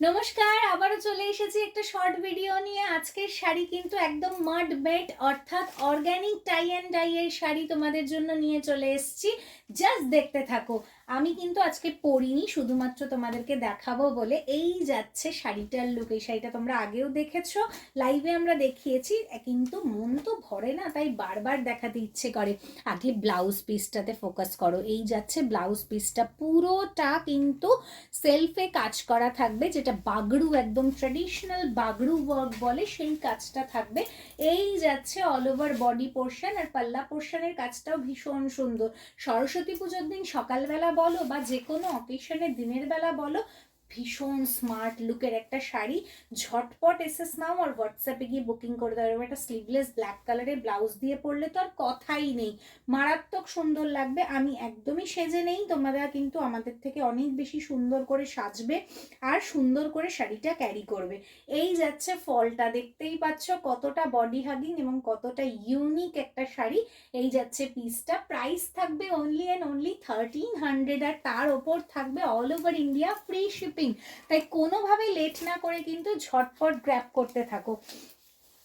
নমস্কার, আবারও চলে এসেছি একটা শর্ট ভিডিও নিয়ে। আজকের শাড়ি কিন্তু একদম মাড বেট অর্থাৎ অর্গ্যানিক টাই অ্যান্ড ডাই এর শাড়ি তোমাদের জন্য নিয়ে চলে এসেছি। জাস্ট দেখতে থাকো। আমি কিন্তু আজকে পরিনি, শুধুমাত্র তোমাদেরকে দেখাবো বলে। এই যাচ্ছে শাড়িটার লুক এই শাড়িটা তোমরা আগেও দেখেছ লাইভে আমরা দেখিয়েছি, কিন্তু মন তো ভরে না, তাই বারবার দেখাতে ইচ্ছে করে। আগে ব্লাউজ পিসটাতে ফোকাস করো, এই যাচ্ছে ব্লাউজ পিসটা পুরোটা কিন্তু সেলফে কাজ করা থাকবে, যেটা বাগড়ু, একদম ট্র্যাডিশনাল বাগড়ু ওয়ার্ক বলে, সেই কাজটা থাকবে। এই যাচ্ছে অল ওভার বডি পোর্শন আর পাল্লা পোর্শনের কাজটাও ভীষণ সুন্দর। সরস্বতী পুজোর দিন সকালবেলা বলো বা যে কোনো অকেশনে দিনের বেলা বলো ভীষণ স্মার্ট লুকের একটা শাড়ি। ঝটপট এসেস নাও আর হোয়াটসঅ্যাপে গিয়ে বুকিং করে দেওয়া হবে একটা স্লিভলেস ব্ল্যাক কালারের ব্লাউজ দিয়ে পরলে তো আর কথাই নেই। মারাত্মক সুন্দর লাগবে। আমি একদমই সেজে নেই। তোমরা কিন্তু আমাদের থেকে অনেক বেশি সুন্দর করে সাজবে আর সুন্দর করে শাড়িটা ক্যারি করবে। এই যাচ্ছে ফলটা। দেখতেই পাচ্ছ কতটা বডি হাগিং এবং কতটা ইউনিক একটা শাড়ি। এই যাচ্ছে পিসটা প্রাইস থাকবে only and only thirteen hundred আর তার ওপর থাকবে all over India free shipping তাই কোনোভাবে লেট না করে কিন্তু ঝটপট গ্র্যাপ করতে থাকো।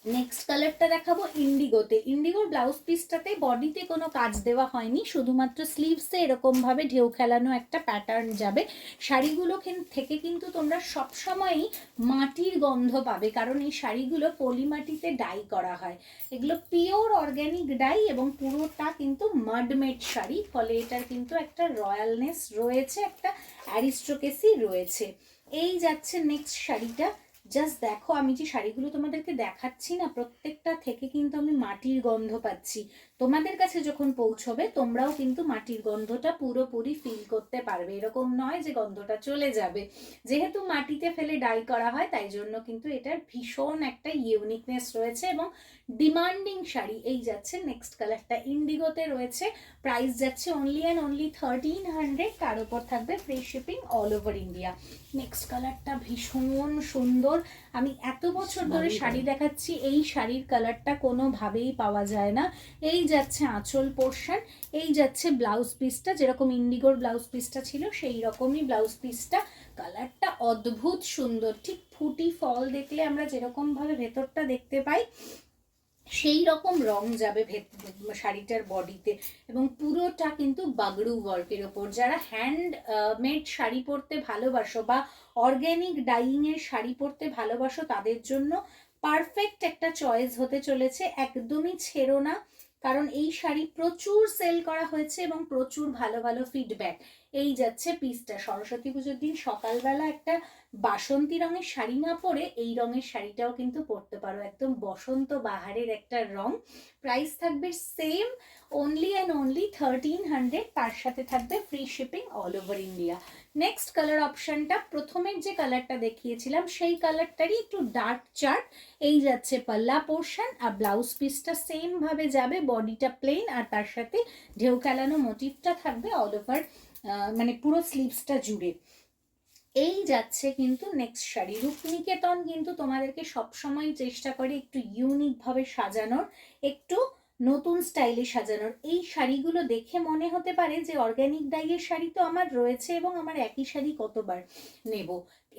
নেক্সট কালারটা দেখাবো ইন্ডিগোতে ইন্ডিগোর ব্লাউজ পিসটাতে বডিতে কোনো কাজ দেওয়া হয়নি, শুধুমাত্র স্লিভসে এরকমভাবে ঢেউ খেলানো একটা প্যাটার্ন যাবে। শাড়িগুলো থেকে কিন্তু তোমরা সবসময়ই মাটির গন্ধ পাবে, কারণ এই শাড়িগুলো পলিমাটিতে ডাই করা হয়। এগুলো পিওর অর্গ্যানিক ডাই এবং পুরোটা কিন্তু মাডমেড শাড়ি, ফলে এটার কিন্তু একটা রয়্যালনেস রয়েছে, একটা অ্যারিস্ট্রোকেসি রয়েছে। এই যাচ্ছে নেক্সট শাড়িটা। জাস্ট দেখো, আমি যে শাড়িগুলো তোমাদেরকে দেখাচ্ছি না, প্রত্যেকটা থেকে কিন্তু আমি মাটির গন্ধ পাচ্ছি। তোমাদের কাছে যখন পৌঁছবে, তোমরাও কিন্তু মাটির গন্ধটা পুরোপুরি ফিল করতে পারবে। এরকম নয় যে গন্ধটা চলে যাবে। যেহেতু মাটিতে ফেলে ডাই করা হয়, তাই জন্য কিন্তু এটার ভীষণ একটা ইউনিকনেস রয়েছে এবং ডিমান্ডিং শাড়ি। এই যাচ্ছে নেক্সট কালারটা ইন্ডিগোতে রয়েছে। প্রাইস যাচ্ছে only and only thirteen hundred তার উপর থাকবে free shipping all over India next কালারটা ভীষণ সুন্দর। আমি এত বছর ধরে শাড়ি দেখাচ্ছি এই শাড়ির কালারটা কোনোভাবেই পাওয়া যায় না। এই যাচ্ছে আঁচল পোর্শন এই যাচ্ছে ব্লাউজ পিসটা যেরকম ইন্ডিগোর ব্লাউজ পিসটা ছিল সেই রকমই ব্লাউজ পিসটা। কালারটা অদ্ভুত সুন্দর ঠিক ফুটি ফল দেখলে আমরা যেরকমভাবে ভেতরটা দেখতে পাই সেই রকম রং যাবে শাড়িটার বডিতে এবং পুরোটা কিন্তু বাগড়ু ওয়ার্কের ওপর। যারা হ্যান্ড মেড শাড়ি পরতে ভালোবাসো বা অর্গ্যানিক ডাইংয়ের শাড়ি পরতে ভালোবাসো, তাদের জন্য পারফেক্ট একটা চয়েস হতে চলেছে। একদমই ছেড়ো না। কারণ এই শাড়ি প্রচুর সেল করা হয়েছে এবং প্রচুর ভালো ভালো ফিডব্যাক এই যাচ্ছে পিসটা। সরস্বতী পুজোর দিন সকালবেলা একটা বাসন্তী রঙের শাড়ি না পরে এই রঙের শাড়িটাও কিন্তু পরতে পারো। একদম বসন্ত বাহারের একটা রং। প্রাইস থাকবে same only and only thirteen hundred তার সাথে থাকবে free shipping all over India next colour অপশনটা প্রথমের যে কালারটা দেখিয়েছিলাম, সেই কালারটারই একটু ডার্ক চার্ট এই যাচ্ছে পাল্লা পোর্শন আর ব্লাউজ পিসটা সেমভাবে যাবে বডিটা প্লেন আর তার সাথে ঢেউ খেলানো মোটিভটা থাকবে অল ওভার মানে পুরো স্লিভসটা জুড়ে। এই যাচ্ছে কিন্তু নেক্সট শাড়ি। রূপনিকেতন কিন্তু তোমাদেরকে সবসময় চেষ্টা করে একটু ইউনিকভাবে সাজানোর, একটু নতুন স্টাইলে সাজানোর। এই শাড়িগুলো দেখে মনে হতে পারে যে অর্গ্যানিক ডাইয়ের শাড়ি তো আমার রয়েছে এবং আমার একই শাড়ি কতবার নেব।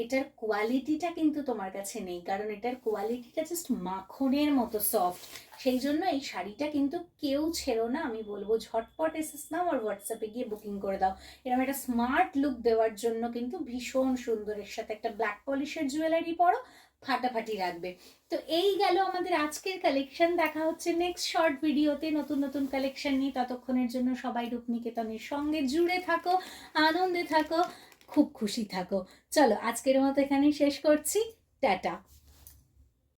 এটার কোয়ালিটিটা কিন্তু তোমার কাছে নেই, কারণ এটার কোয়ালিটিটা জাস্ট মাখনের মতো সফট সেই জন্য এই শাড়িটা কিন্তু কেউ ছেড়ো না, আমি বলব ঝটপট এসেস নাও আর হোয়াটসঅ্যাপে গিয়ে বুকিং করে দাও। এরকম একটা স্মার্ট লুক দেওয়ার জন্য কিন্তু ভীষণ সুন্দর, এর সাথে একটা ব্ল্যাক পলিশের জুয়েলারি পরো ফাটাফাটি লাগবে তো এই গেল আমাদের আজকের কালেকশন দেখা হচ্ছে নেক্সট শর্ট ভিডিওতে নতুন নতুন কালেকশন নিয়ে। ততক্ষণের জন্য সবাই রূপনিকেতনের সঙ্গে জুড়ে থাকো, আনন্দে থাকো, খুব খুশি থাকো। চলো, আজকের মতো এখানেই শেষ করছি। টাটা।